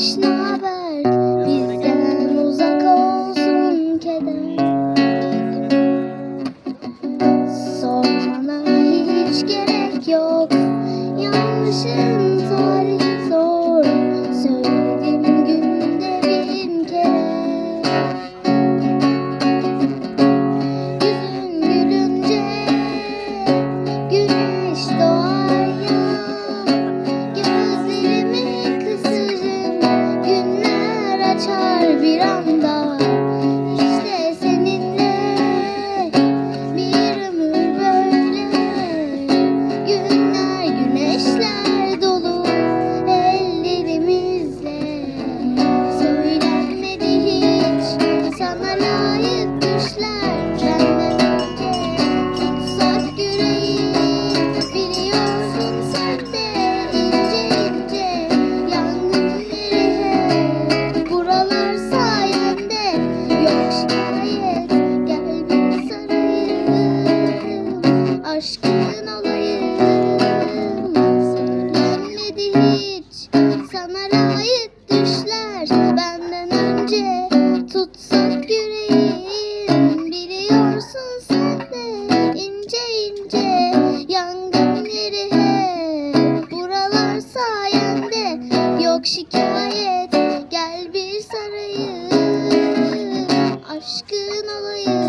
ne haber? Bizden uzak olsun keder. Sormana hiç gerek yok. Yanlışın Aşkın olayım. Söylenmedi hiç. Sana ait düşler. Benden önce tutsak yüreğim. Biliyorsun sen de ince ince Yangın yeri hep Buralar sayende. Yok şikayet Gel bir sarayım. Aşkın olayım.